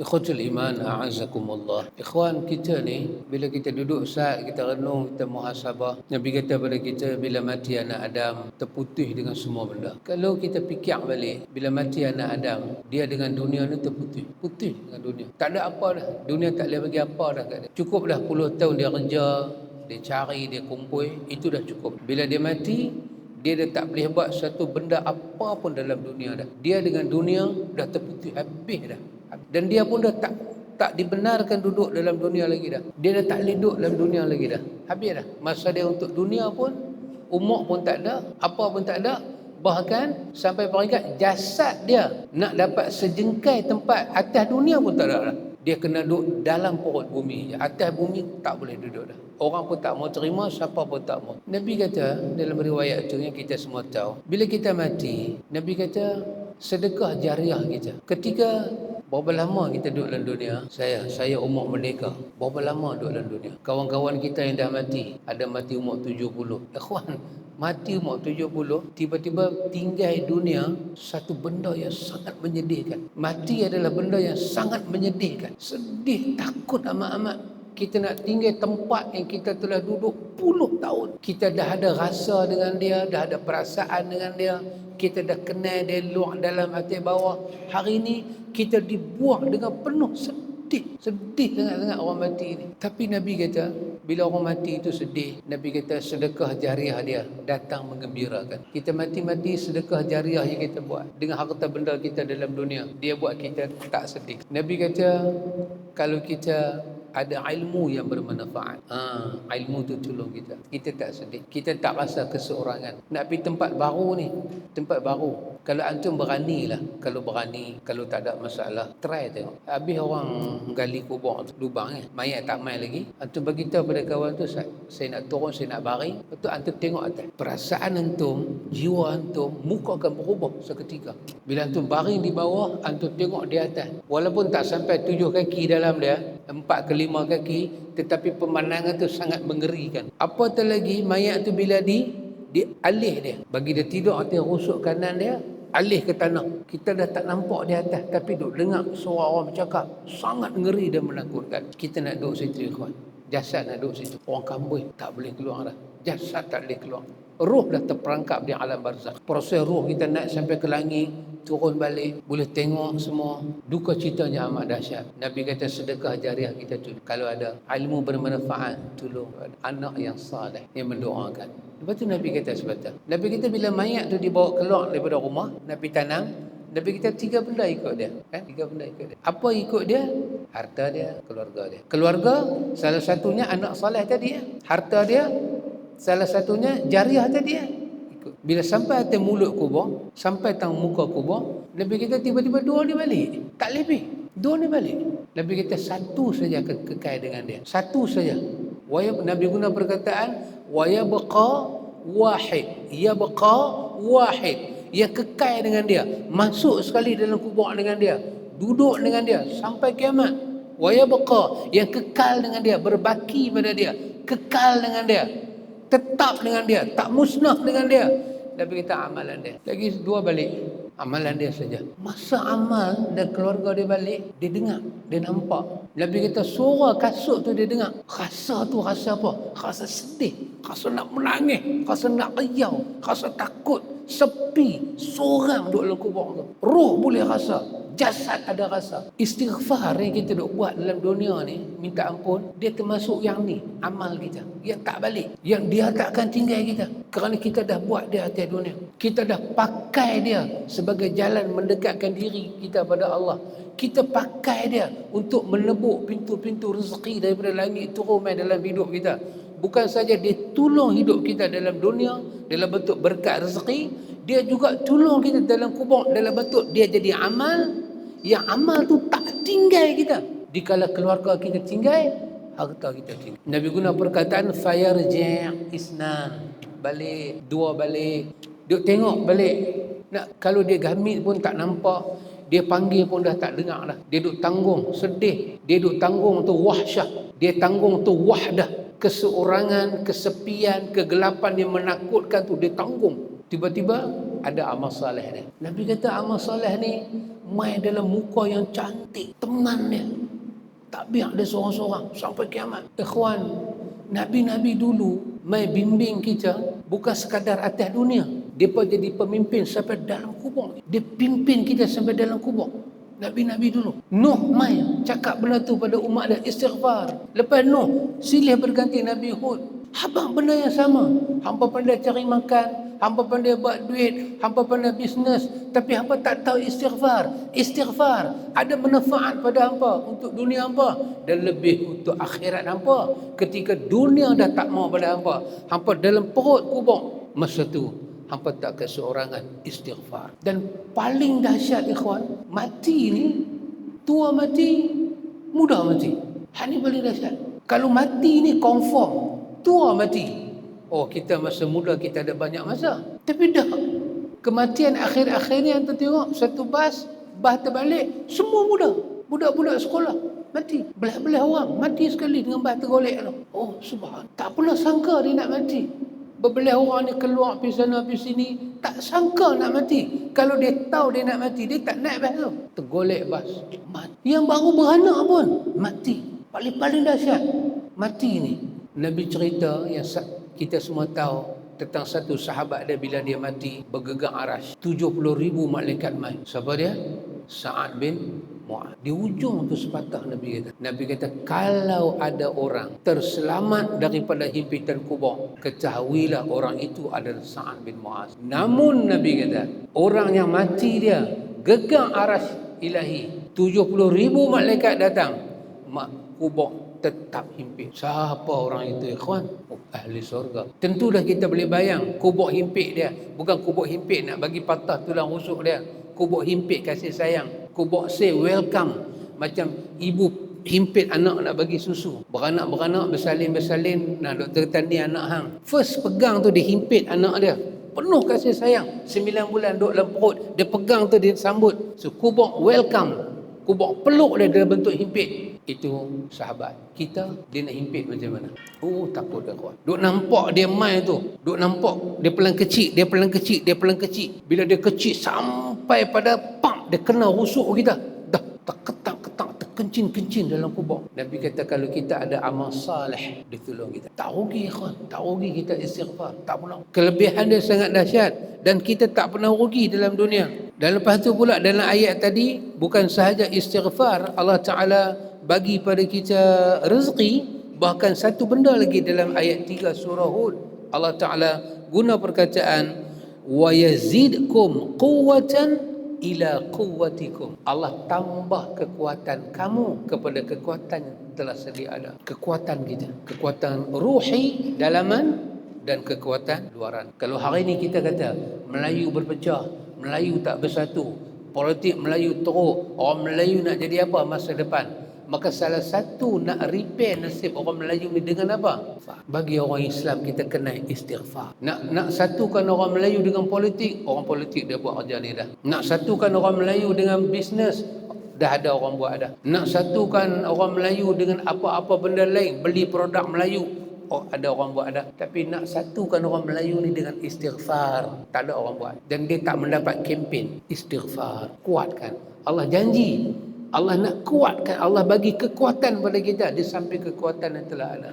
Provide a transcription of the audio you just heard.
Ikhwatul iman a'azakumullah. Ikhwan kita ni bila kita duduk saat kita renung, kita muhasabah, Nabi kata pada kita bila mati anak Adam terputih dengan semua benda. Kalau kita fikir balik bila mati anak Adam, dia dengan dunia ni terputih. Putih dengan dunia. Tak ada apa dah. Dunia tak boleh bagi apa dah kat dia. Cukup dah puluh tahun dia kerja, dia cari, dia kumpul, itu dah cukup. Bila dia mati, dia dah tak boleh buat satu benda apa pun dalam dunia dah. Dia dengan dunia dah terputih habis dah dan dia pun dah tak tak dibenarkan duduk dalam dunia lagi dah. Dia dah tak duduk dalam dunia lagi dah. Habis dah. Masa dia untuk dunia pun umur pun tak ada, apa pun tak ada. Bahkan sampai peringkat jasad dia nak dapat sejengkai tempat atas dunia pun tak ada dah. Dia kena duduk dalam perut bumi. Atas bumi tak boleh duduk dah. Orang pun tak mau terima, siapa pun tak mau. Nabi kata dalam riwayat tu yang kita semua tahu. Bila kita mati, Nabi kata sedekah jariah kita. Ketika Berapa lama kita duduk dalam dunia? Saya, saya umur merdeka. Berapa lama duduk dalam dunia? Kawan-kawan kita yang dah mati, ada mati umur 70. Ikhwan, mati umur 70, tiba-tiba tinggal dunia satu benda yang sangat menyedihkan. Mati adalah benda yang sangat menyedihkan. Sedih, takut amat-amat kita nak tinggal tempat yang kita telah duduk puluh tahun. Kita dah ada rasa dengan dia, dah ada perasaan dengan dia. Kita dah kenal dia luar dalam hati bawah. Hari ini kita dibuang dengan penuh sedih. Sedih sangat-sangat orang mati ini. Tapi Nabi kata, bila orang mati itu sedih, Nabi kata sedekah jariah dia datang mengembirakan. Kita mati-mati sedekah jariah yang kita buat. Dengan harta benda kita dalam dunia, dia buat kita tak sedih. Nabi kata, kalau kita ada ilmu yang bermanfaat. Ha, ilmu tu tolong kita. Kita tak sedih. Kita tak rasa keseorangan. Nak pergi tempat baru ni. Tempat baru. Kalau antum berani lah. Kalau berani. Kalau tak ada masalah. Try tengok. Habis orang gali kubur lubang eh. Mayat tak main lagi. Antum beritahu pada kawan tu. Saya nak turun, saya nak baring. Tu antum tengok atas. Perasaan antum, jiwa antum, muka akan berubah seketika. Bila antum baring di bawah, antum tengok di atas. Walaupun tak sampai tujuh kaki dalam dia. Empat ke lima kaki tetapi pemandangan tu sangat mengerikan apatah lagi mayat tu bila di di alih dia bagi dia tidur atas rusuk kanan dia alih ke tanah. Kita dah tak nampak di atas tapi duk dengar suara orang bercakap sangat ngeri dan menakutkan. Kita nak duduk situ kawan jasad nak duduk situ. Orang kambui tak boleh keluar dah. Jasad tak boleh keluar. Roh dah terperangkap di alam barzakh. Proses roh kita naik sampai ke langit turun balik boleh tengok semua. Duka citanya amat dahsyat. Nabi kata sedekah jariah kita tu. Kalau ada ilmu bermanfaat tolong. Anak yang saleh yang mendoakan lepas tu nabi kata sebentar nabi kata bila mayat tu dibawa keluar daripada rumah nabi tanam Nabi kita tiga benda ikut dia. Kan? Tiga benda ikut dia. Apa ikut dia? Harta dia, keluarga dia. Keluarga, salah satunya anak saleh tadi. Ya. Harta dia, Salah satunya jariah tadi ya. Ikut. Bila sampai atas mulut kubur, sampai tang muka kubur, Nabi kita tiba-tiba dua ni balik. Tak lebih. Dua ni balik. Nabi kita satu saja ke kekal dengan dia. Satu saja. Nabi guna perkataan waya baqa wahid. Ya baqa wahid. Ya kekal dengan dia. Masuk sekali dalam kubur dengan dia. Duduk dengan dia sampai kiamat. Waya baqa yang kekal dengan dia, berbaki pada dia, kekal dengan dia tetap dengan dia tak musnah dengan dia Nabi kita amalan dia lagi dua balik amalan dia saja. Masa amal dan keluarga dia balik dia dengar dia nampak. Nabi kita suara kasut tu dia dengar rasa tu rasa apa? Rasa sedih rasa nak menangis rasa nak riau rasa takut sepi seorang duduk dalam kubur tu. Roh boleh rasa jasad ada rasa. Istighfar yang kita duk buat dalam dunia ni minta ampun dia termasuk yang ni amal kita. Yang tak balik. Yang dia tak akan tinggal kita. Kerana kita dah buat dia atas dunia. Kita dah pakai dia sebagai jalan mendekatkan diri kita pada Allah. Kita pakai dia untuk menebuk pintu-pintu rezeki daripada langit turun main dalam hidup kita bukan saja dia tolong hidup kita dalam dunia dalam bentuk berkat rezeki dia juga tolong kita dalam kubur dalam bentuk dia jadi amal yang amal tu tak tinggal kita. Dikala keluarga kita tinggal harta kita tinggal. Nabi guna perkataan fayarji' isnan. Balik dua balik. Dia tengok balik. Nak kalau dia gamit pun tak nampak dia panggil pun dah tak dengar dah. Dia duk tanggung sedih. Dia duk tanggung tu wahsyah. Dia tanggung tu wahdah keseorangan, kesepian, kegelapan yang menakutkan tu dia tanggung. Tiba-tiba ada amal soleh dia. Nabi kata amal soleh ni mai dalam muka yang cantik, teman dia. Tak biar dia seorang-seorang sampai kiamat. Ikhwan, Nabi-Nabi dulu mai bimbing kita bukan sekadar atas dunia. Dia pun jadi pemimpin sampai dalam kubur. Dia pimpin kita sampai dalam kubur. Nabi-Nabi dulu. Nuh mai cakap benda tu pada umat dia istighfar. Lepas Nuh silih berganti Nabi Hud. Habang benda yang sama. Hampa pandai cari makan, hampa pandai buat duit, hampa pandai bisnes, tapi hampa tak tahu istighfar. Istighfar ada manfaat pada hampa untuk dunia hampa dan lebih untuk akhirat hampa. Ketika dunia dah tak mau pada hampa, hampa dalam perut kubur masa tu hampa tak keseorangan istighfar. Dan paling dahsyat ikhwan, mati ni tua mati, muda mati. Hal ni paling dahsyat. Kalau mati ni confirm tua mati. Oh kita masa muda kita ada banyak masa. Tapi dah kematian akhir-akhir ni yang tengok satu bas, bas terbalik, semua muda. Budak-budak sekolah mati. Belah-belah orang mati sekali dengan bas tergolek tu. Oh subhan. Tak pernah sangka dia nak mati. Berbelah orang ni keluar pergi sana pergi sini. Tak sangka nak mati. Kalau dia tahu dia nak mati, dia tak naik bas tu. Tergolek bas. Mati. Yang baru beranak pun mati. Paling-paling dahsyat. Mati ni. Nabi cerita yang kita semua tahu tentang satu sahabat dia bila dia mati bergegang aras 70 ribu malaikat mai siapa dia Sa'ad bin Mu'ad di ujung tu sepatah Nabi kata Nabi kata kalau ada orang terselamat daripada himpitan kubur ketahuilah orang itu adalah Sa'ad bin Mu'ad namun Nabi kata orang yang mati dia gegang aras ilahi 70 ribu malaikat datang mak kubur tetap himpit. Siapa orang itu ikhwan? Oh, ahli surga. Tentulah kita boleh bayang kubuk himpit dia. Bukan kubuk himpit nak bagi patah tulang rusuk dia. Kubuk himpit kasih sayang. Kubuk say welcome. Macam ibu himpit anak nak bagi susu. Beranak-beranak bersalin-bersalin. Nah, doktor tani anak hang. First pegang tu dia himpit anak dia. Penuh kasih sayang. Sembilan bulan duduk dalam perut. Dia pegang tu dia sambut. So kubuk welcome. Kubuk peluk dia dalam bentuk himpit itu sahabat kita dia nak himpit macam mana oh takut dia kuat duk nampak dia mai tu duk nampak dia pelan kecil dia pelan kecil dia pelan kecil bila dia kecil sampai pada pam dia kena rusuk kita. Dah terketak ketak terkencin kencin dalam kubur. Nabi kata kalau kita ada amal salih dia tolong kita. Tak rugi ikhwan. Tak rugi kita istighfar. Tak pernah kelebihan dia sangat dahsyat. Dan kita tak pernah rugi dalam dunia. Dan lepas tu pula dalam ayat tadi bukan sahaja istighfar Allah Ta'ala bagi pada kita rezeki bahkan satu benda lagi dalam ayat 3 surah Hud. Allah Taala guna perkataan yazidkum quwwatan ila quwwatikum. Allah tambah kekuatan kamu kepada kekuatan yang telah sedia ada. Kekuatan kita. Kekuatan ruhi dalaman dan kekuatan luaran. Kalau hari ini kita kata Melayu berpecah Melayu tak bersatu politik Melayu teruk orang Melayu nak jadi apa masa depan Maka salah satu nak repair nasib orang Melayu ni dengan apa? Bagi orang Islam kita kena istighfar. Nak nak satukan orang Melayu dengan politik, orang politik dia buat kerja ni dah. Nak satukan orang Melayu dengan bisnes, dah ada orang buat dah. Nak satukan orang Melayu dengan apa-apa benda lain, beli produk Melayu, oh, ada orang buat dah. Tapi nak satukan orang Melayu ni dengan istighfar, tak ada orang buat. Dan dia tak mendapat kempen istighfar. Kuatkan. Allah janji Allah nak kuatkan Allah bagi kekuatan pada kita di samping kekuatan yang telah ada